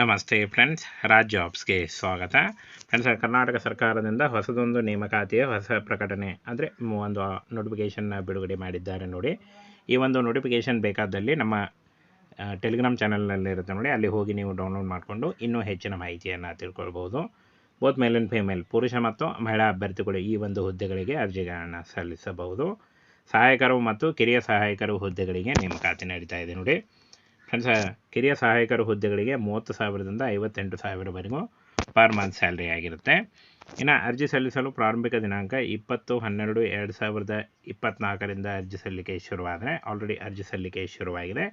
ನಮಸ್ತೆ ಫ್ರೆಂಡ್ಸ್, ರಾಜ್ ಜಾಬ್ಸ್ಗೆ ಸ್ವಾಗತ. ಫ್ರೆಂಡ್ಸ್ ಕರ್ನಾಟಕ ಸರ್ಕಾರದಿಂದ ಹೊಸದೊಂದು ನೇಮಕಾತಿಯ ಹೊಸ ಪ್ರಕಟಣೆ, ಅಂದರೆ ಒಂದು ನೋಟಿಫಿಕೇಷನ್ನ ಬಿಡುಗಡೆ ಮಾಡಿದ್ದಾರೆ ನೋಡಿ. ಈ ಒಂದು ನೋಟಿಫಿಕೇಷನ್ ಬೇಕಾದಲ್ಲಿ ನಮ್ಮ ಟೆಲಿಗ್ರಾಮ್ ಚಾನಲ್ನಲ್ಲಿ ಇರುತ್ತೆ ನೋಡಿ. ಅಲ್ಲಿ ಹೋಗಿ ನೀವು ಡೌನ್ಲೋಡ್ ಮಾಡಿಕೊಂಡು ಇನ್ನೂ ಹೆಚ್ಚಿನ ಮಾಹಿತಿಯನ್ನು ತಿಳ್ಕೊಳ್ಬೋದು. ಬೋತ್ ಮೇಲ್ ಆ್ಯಂಡ್ ಫಿಮೇಲ್ ಪುರುಷ ಮತ್ತು ಮಹಿಳಾ ಅಭ್ಯರ್ಥಿಗಳು ಈ ಒಂದು ಹುದ್ದೆಗಳಿಗೆ ಅರ್ಜಿಗಳನ್ನು ಸಲ್ಲಿಸಬಹುದು. ಸಹಾಯಕರು ಮತ್ತು ಕಿರಿಯ ಸಹಾಯಕರು ಹುದ್ದೆಗಳಿಗೆ ನೇಮಕಾತಿ ನಡೀತಾ ಇದೆ ನೋಡಿ. ಫ್ರೆಂಡ್ಸ್ ಕಿರಿಯ ಸಹಾಯಕರು ಹುದ್ದೆಗಳಿಗೆ ಮೂವತ್ತು ಸಾವಿರದಿಂದ ಐವತ್ತೆಂಟು ಸಾವಿರವರೆಗೂ ಪರ್ ಮಂತ್ ಸ್ಯಾಲ್ರಿ ಆಗಿರುತ್ತೆ. ಇನ್ನು ಅರ್ಜಿ ಸಲ್ಲಿಸಲು ಪ್ರಾರಂಭಿಕ ದಿನಾಂಕ ಇಪ್ಪತ್ತು, ಹನ್ನೆರಡು, ಎರಡು ಸಾವಿರದ ಇಪ್ಪತ್ತ್ನಾಲ್ಕರಿಂದ ಅರ್ಜಿ ಸಲ್ಲಿಕೆ ಶುರುವಾದರೆ ಆಲ್ರೆಡಿ ಅರ್ಜಿ ಸಲ್ಲಿಕೆ ಶುರುವಾಗಿದೆ.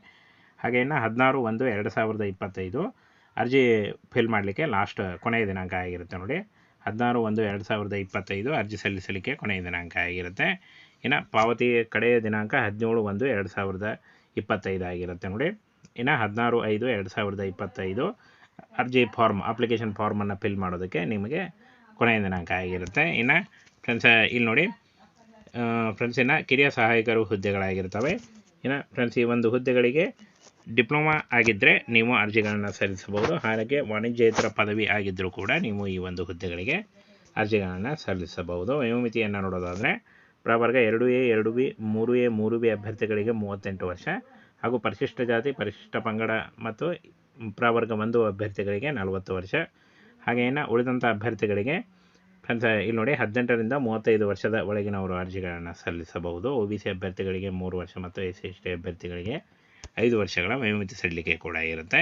ಹಾಗೆ ಇನ್ನು ಹದಿನಾರು, ಒಂದು, ಎರಡು ಸಾವಿರದ ಇಪ್ಪತ್ತೈದು ಅರ್ಜಿ ಫಿಲ್ ಮಾಡಲಿಕ್ಕೆ ಲಾಸ್ಟ್ ಕೊನೆಯ ದಿನಾಂಕ ಆಗಿರುತ್ತೆ ನೋಡಿ. ಹದಿನಾರು, ಒಂದು, ಎರಡು ಸಾವಿರದ ಇಪ್ಪತ್ತೈದು ಅರ್ಜಿ ಸಲ್ಲಿಸಲಿಕ್ಕೆ ಕೊನೆಯ ದಿನಾಂಕ ಆಗಿರುತ್ತೆ. ಇನ್ನು ಪಾವತಿ ಕಡೆಯ ದಿನಾಂಕ ಹದಿನೇಳು, ಒಂದು, ಎರಡು ಸಾವಿರದ ಇಪ್ಪತ್ತೈದು ಆಗಿರುತ್ತೆ ನೋಡಿ. ಇನ್ನು ಹದಿನಾರು, ಐದು, ಎರಡು ಸಾವಿರದ ಇಪ್ಪತ್ತೈದು ಅರ್ಜಿ ಫಾರ್ಮ್, ಅಪ್ಲಿಕೇಶನ್ ಫಾರ್ಮನ್ನು ಫಿಲ್ ಮಾಡೋದಕ್ಕೆ ನಿಮಗೆ ಕೊನೆಯ ದಿನಾಂಕ ಆಗಿರುತ್ತೆ. ಇನ್ನು ಫ್ರೆಂಡ್ಸ್ ಇಲ್ಲಿ ನೋಡಿ ಫ್ರೆಂಡ್ಸ್ ಇನ್ನು ಕಿರಿಯ ಸಹಾಯಕರು ಹುದ್ದೆಗಳಾಗಿರ್ತವೆ ಇನ್ನು ಫ್ರೆಂಡ್ಸ್ ಈ ಒಂದು ಹುದ್ದೆಗಳಿಗೆ ಡಿಪ್ಲೊಮಾ ಆಗಿದ್ದರೆ ನೀವು ಅರ್ಜಿಗಳನ್ನು ಸಲ್ಲಿಸಬಹುದು. ಹಾಗೆ ವಾಣಿಜ್ಯೇತರ ಪದವಿ ಆಗಿದ್ದರೂ ಕೂಡ ನೀವು ಈ ಒಂದು ಹುದ್ದೆಗಳಿಗೆ ಅರ್ಜಿಗಳನ್ನು ಸಲ್ಲಿಸಬಹುದು. ವಯೋಮಿತಿಯನ್ನು ನೋಡೋದಾದರೆ ಪ್ರವರ್ಗ ಎರಡು ಎ, ಎರಡು ಬಿ, ಮೂರು ಎ, ಮೂರು ಬಿ ಅಭ್ಯರ್ಥಿಗಳಿಗೆ ಮೂವತ್ತೆಂಟು ವರ್ಷ. ಹಾಗೂ ಪರಿಶಿಷ್ಟ ಜಾತಿ, ಪರಿಶಿಷ್ಟ ಪಂಗಡ ಮತ್ತು ಪ್ರವರ್ಗ ಒಂದು ಅಭ್ಯರ್ಥಿಗಳಿಗೆ ನಲವತ್ತು ವರ್ಷ. ಹಾಗೆ ಇನ್ನು ಉಳಿದಂಥ ಅಭ್ಯರ್ಥಿಗಳಿಗೆ ಇಲ್ಲಿ ನೋಡಿ ಹದಿನೆಂಟರಿಂದ ಮೂವತ್ತೈದು ವರ್ಷದ ಒಳಗಿನವರು ಅರ್ಜಿಗಳನ್ನು ಸಲ್ಲಿಸಬಹುದು. ಒ ಬಿ ಸಿ ಅಭ್ಯರ್ಥಿಗಳಿಗೆ ಮೂರು ವರ್ಷ ಮತ್ತು ಎಸ್ ಸಿ ಎಸ್ ಟಿ ಅಭ್ಯರ್ಥಿಗಳಿಗೆ ಐದು ವರ್ಷಗಳ ವಯೋಮಿತಿ ಸಡಿಲಿಕೆ ಕೂಡ ಇರುತ್ತೆ.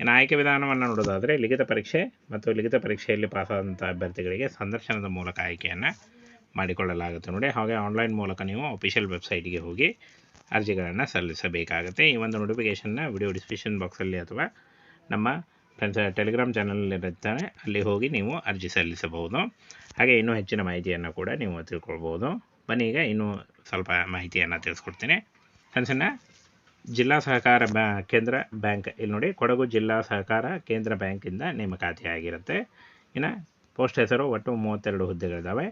ಇನ್ನು ಆಯ್ಕೆ ವಿಧಾನವನ್ನು ನೋಡೋದಾದರೆ ಲಿಖಿತ ಪರೀಕ್ಷೆ ಮತ್ತು ಲಿಖಿತ ಪರೀಕ್ಷೆಯಲ್ಲಿ ಪಾಸಾದಂಥ ಅಭ್ಯರ್ಥಿಗಳಿಗೆ ಸಂದರ್ಶನದ ಮೂಲಕ ಆಯ್ಕೆಯನ್ನು ಮಾಡಿಕೊಳ್ಳಲಾಗುತ್ತೆ ನೋಡಿ. ಹಾಗೆ ಆನ್ಲೈನ್ ಮೂಲಕ ನೀವು ಅಫಿಷಿಯಲ್ ವೆಬ್ಸೈಟ್ಗೆ ಹೋಗಿ ಅರ್ಜಿಗಳನ್ನು ಸಲ್ಲಿಸಬೇಕಾಗುತ್ತೆ. ಈ ಒಂದು ನೋಟಿಫಿಕೇಷನ್ನ ವಿಡಿಯೋ ಡಿಸ್ಕ್ರಿಪ್ಷನ್ ಬಾಕ್ಸಲ್ಲಿ ಅಥವಾ ನಮ್ಮ ಫ್ರೆಂಡ್ಸ್ ಟೆಲಿಗ್ರಾಮ್ ಚಾನಲಲ್ಲಿರುತ್ತಾರೆ ಅಲ್ಲಿ ಹೋಗಿ ನೀವು ಅರ್ಜಿ ಸಲ್ಲಿಸಬಹುದು. ಹಾಗೆ ಇನ್ನೂ ಹೆಚ್ಚಿನ ಮಾಹಿತಿಯನ್ನು ಕೂಡ ನೀವು ತಿಳ್ಕೊಳ್ಬೋದು ಬನ್ನಿ ಈಗ ಇನ್ನೂ ಸ್ವಲ್ಪ ಮಾಹಿತಿಯನ್ನು ತಿಳಿಸ್ಕೊಡ್ತೀನಿ. ಫ್ರೆಂಡ್ಸನ್ನು ಜಿಲ್ಲಾ ಸಹಕಾರ ಬ್ಯಾ, ಕೇಂದ್ರ ಬ್ಯಾಂಕ್ ಇಲ್ಲಿ ನೋಡಿ, ಕೊಡಗು ಜಿಲ್ಲಾ ಸಹಕಾರ ಕೇಂದ್ರ ಬ್ಯಾಂಕಿಂದ ನೇಮಕಾತಿ ಆಗಿರುತ್ತೆ ಇನ್ನು ಪೋಸ್ಟ್ ಹೆಸರು ಒಟ್ಟು ಮೂವತ್ತೆರಡು ಹುದ್ದೆಗಳಿದ್ದಾವೆ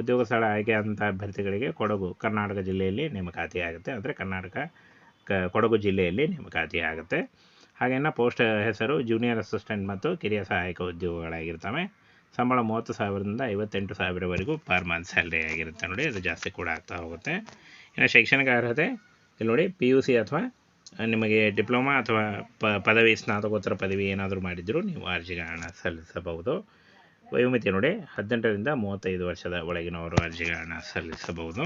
ಉದ್ಯೋಗ ಸ್ಥಳ ಆಯ್ಕೆ ಆದಂಥ ಅಭ್ಯರ್ಥಿಗಳಿಗೆ ಕೊಡಗು, ಕರ್ನಾಟಕ ಜಿಲ್ಲೆಯಲ್ಲಿ ನೇಮಕಾತಿ ಆಗುತ್ತೆ. ಅಂದರೆ ಕರ್ನಾಟಕ, ಕ, ಕೊಡಗು ಜಿಲ್ಲೆಯಲ್ಲಿ ನೇಮಕಾತಿ ಆಗುತ್ತೆ. ಹಾಗೆಯೇ ಪೋಸ್ಟ್ ಹೆಸರು ಜೂನಿಯರ್ ಅಸಿಸ್ಟೆಂಟ್ ಮತ್ತು ಕಿರಿಯ ಸಹಾಯಕ ಉದ್ಯೋಗಗಳಾಗಿರ್ತವೆ. ಸಂಬಳ ಮೂವತ್ತು ಸಾವಿರದಿಂದ ಐವತ್ತೆಂಟು ಸಾವಿರವರೆಗೂ ಪರ್ ಮಂತ್ ಸ್ಯಾಲ್ರಿ ಆಗಿರುತ್ತೆ ನೋಡಿ. ಅದು ಜಾಸ್ತಿ ಕೂಡ ಆಗ್ತಾ ಹೋಗುತ್ತೆ. ಇನ್ನು ಶೈಕ್ಷಣಿಕ ಅರ್ಹತೆ, ಇಲ್ಲಿ ನೋಡಿ ಪಿ ಯು ಸಿ ಅಥವಾ ನಿಮಗೆ ಡಿಪ್ಲೊಮಾ ಅಥವಾ ಪದವಿ, ಸ್ನಾತಕೋತ್ತರ ಪದವಿ ಏನಾದರೂ ಮಾಡಿದರೂ ನೀವು ಅರ್ಜಿಗಳನ್ನು ಸಲ್ಲಿಸಬಹುದು. ವಯೋಮಿತಿ ನೋಡಿ ಹದಿನೆಂಟರಿಂದ ಮೂವತ್ತೈದು ವರ್ಷದ ಒಳಗಿನವರು ಅರ್ಜಿಗಳನ್ನು ಸಲ್ಲಿಸಬಹುದು.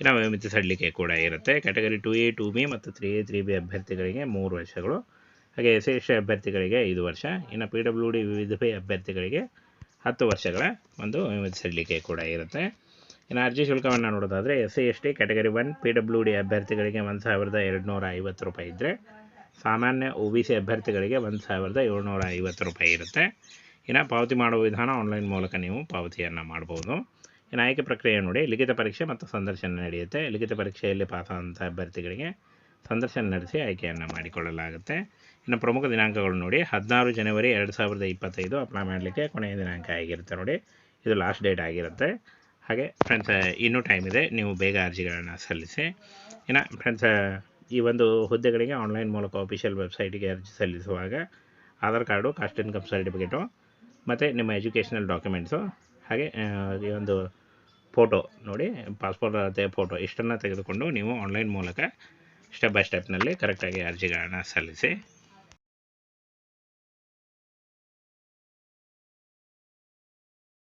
ಇನ್ನು ವಯೋಮಿತಿ ಸಡಿಲಿಕೆ ಕೂಡ ಇರುತ್ತೆ. Category two A, two B ಮತ್ತು ತ್ರೀ ಎ, ತ್ರೀ ಬಿ ಅಭ್ಯರ್ಥಿಗಳಿಗೆ ಮೂರು ವರ್ಷಗಳು. ಹಾಗೆ ಎಸ್ ಎಸ್ ಅಭ್ಯರ್ಥಿಗಳಿಗೆ ಐದು ವರ್ಷ. ಇನ್ನು ಪಿ ಡಬ್ಲ್ಯೂ ಡಿ ವಿವಿಧ ಪಿ ಅಭ್ಯರ್ಥಿಗಳಿಗೆ ಹತ್ತು ವರ್ಷಗಳ ಒಂದು ವಯೋಮಿತಿ ಸಲ್ಲಿಕೆ ಕೂಡ ಇರುತ್ತೆ. ಇನ್ನು ಅರ್ಜಿ ಶುಲ್ಕವನ್ನು ನೋಡೋದಾದರೆ S C S T category one, P W D ಅಭ್ಯರ್ಥಿಗಳಿಗೆ ಒಂದು ಸಾವಿರದ ಎರಡುನೂರ ಐವತ್ತು ರೂಪಾಯಿ ಇದ್ದರೆ ಸಾಮಾನ್ಯ ಒ ಬಿ ಸಿ ಅಭ್ಯರ್ಥಿಗಳಿಗೆ ಒಂದು ಸಾವಿರದ ಏಳ್ನೂರ ಐವತ್ತು ರೂಪಾಯಿ ಇರುತ್ತೆ. ಇನ್ನು ಪಾವತಿ ಮಾಡುವ ವಿಧಾನ ಆನ್ಲೈನ್ ಮೂಲಕ ನೀವು ಪಾವತಿಯನ್ನು ಮಾಡ್ಬೋದು. ಇನ್ನು ಆಯ್ಕೆ ಪ್ರಕ್ರಿಯೆ ನೋಡಿ, ಲಿಖಿತ ಪರೀಕ್ಷೆ ಮತ್ತು ಸಂದರ್ಶನ ನಡೆಯುತ್ತೆ. ಲಿಖಿತ ಪರೀಕ್ಷೆಯಲ್ಲಿ ಪಾಸಾದಂಥ ಅಭ್ಯರ್ಥಿಗಳಿಗೆ ಸಂದರ್ಶನ ನಡೆಸಿ ಆಯ್ಕೆಯನ್ನು ಮಾಡಿಕೊಳ್ಳಲಾಗುತ್ತೆ. ಇನ್ನು ಪ್ರಮುಖ ದಿನಾಂಕಗಳು ನೋಡಿ, ಹದಿನಾರು ಜನವರಿ ಎರಡು ಸಾವಿರದ ಇಪ್ಪತ್ತೈದು ಅಪ್ಲೈ ಮಾಡಲಿಕ್ಕೆ ಕೊನೆಯ ದಿನಾಂಕ ಆಗಿರುತ್ತೆ ನೋಡಿ. ಇದು ಲಾಸ್ಟ್ ಡೇಟ್ ಆಗಿರುತ್ತೆ. ಹಾಗೆ ಫ್ರೆಂಡ್ಸ್ ಇನ್ನೂ ಟೈಮ್ ಇದೆ. ನೀವು ಬೇಗ ಅರ್ಜಿಗಳನ್ನು ಸಲ್ಲಿಸಿ. ಇನ್ನು ಫ್ರೆಂಡ್ಸ್ ಈ ಒಂದು ಹುದ್ದೆಗಳಿಗೆ ಆನ್ಲೈನ್ ಮೂಲಕ ಅಫಿಷಿಯಲ್ ವೆಬ್ಸೈಟಿಗೆ ಅರ್ಜಿ ಸಲ್ಲಿಸುವಾಗ Aadhaar card caste income certificate ಮತ್ತು ನಿಮ್ಮ ಎಜುಕೇಷನಲ್ ಡಾಕ್ಯುಮೆಂಟ್ಸು ಹಾಗೆ ಈ ಒಂದು ಫೋಟೋ ನೋಡಿ ಪಾಸ್ಪೋರ್ಟ್ ಮತ್ತು ಫೋಟೋ ಇಷ್ಟನ್ನು ತೆಗೆದುಕೊಂಡು ನೀವು ಆನ್ಲೈನ್ ಮೂಲಕ ಸ್ಟೆಪ್ ಬೈ ಸ್ಟೆಪ್ನಲ್ಲಿ ಕರೆಕ್ಟಾಗಿ ಅರ್ಜಿಗಳನ್ನು ಸಲ್ಲಿಸಿ